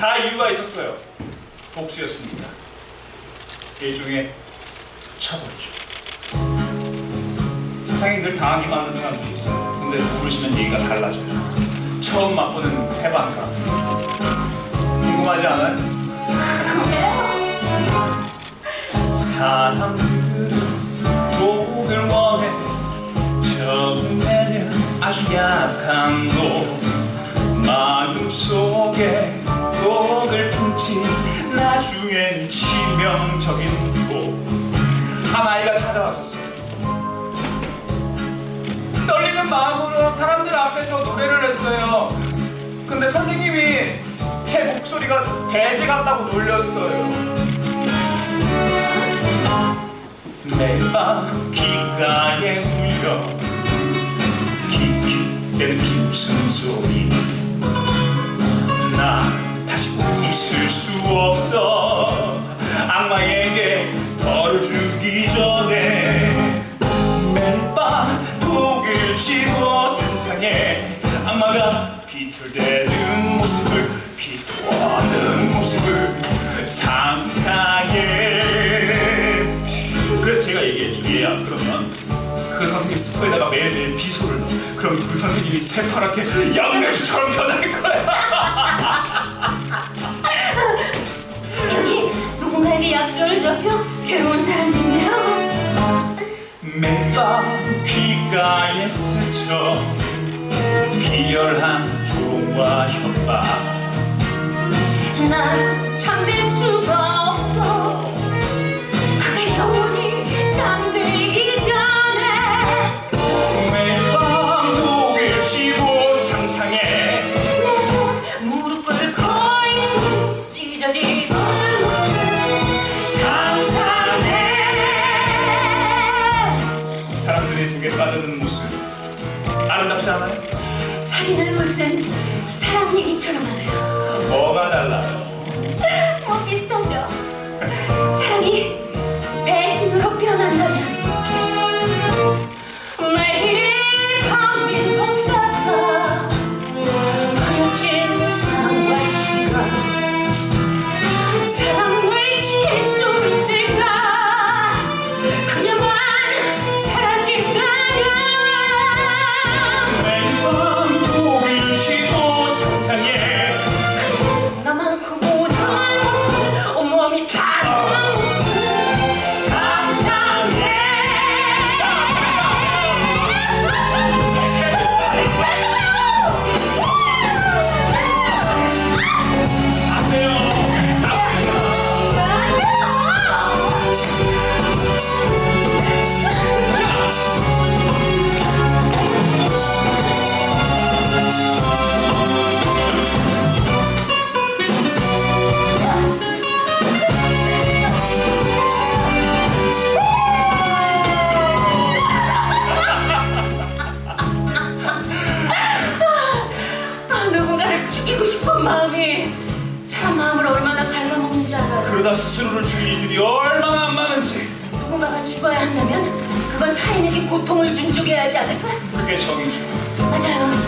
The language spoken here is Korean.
다 이유가 있었어요. 복수였습니다. 일종의 처벌이죠. 세상에 늘 당하기만 하는 사람들이 있어요. 근데 모르시면 얘기가 달라져요. 처음 맛보는 해방감. 궁금하지 않아요? 사람들은 독을 원해 적응되는 아주 약한 놈 마음 속에 품지 나중엔 치명적인 독한 아이가 찾아왔었어요. 떨리는 마음으로 사람들 앞에서 노래를 했어요. 근데 선생님이 제 목소리가 돼지 같다고 놀렸어요. 밤 귓가에 울려. 킥킥대는 비웃음 소리. 나 다시 웃을 수 없어. 악마에게 벌을 주기 전에 매일 밤 독을 쥐고 상상해 악마가 비틀대는 모습을 비틀어는 모습을 상상해. 그래서 제가 얘기했죠 얘야 그러면 그 선생님 스프에다가 매일매일 비소를 넣어. 그럼 그 선생님이 새파랗게 양배추처럼 변할 거야 약점을 잡혀 괴로운 사람도 있네요. 매일 밤 귓가에 스쳐 비열한 조롱과 협박 난 잠들 수가 아름답지 않아요? 살인을 무슨 사람 얘기처럼 하네요. 그러다 스스로를 죽이는 일이 얼마나 많은지. 누군가가 죽어야 한다면 그건 타인에게 고통을 준 쪽이어야 하지 않을까? 그게 정이죠. 맞아요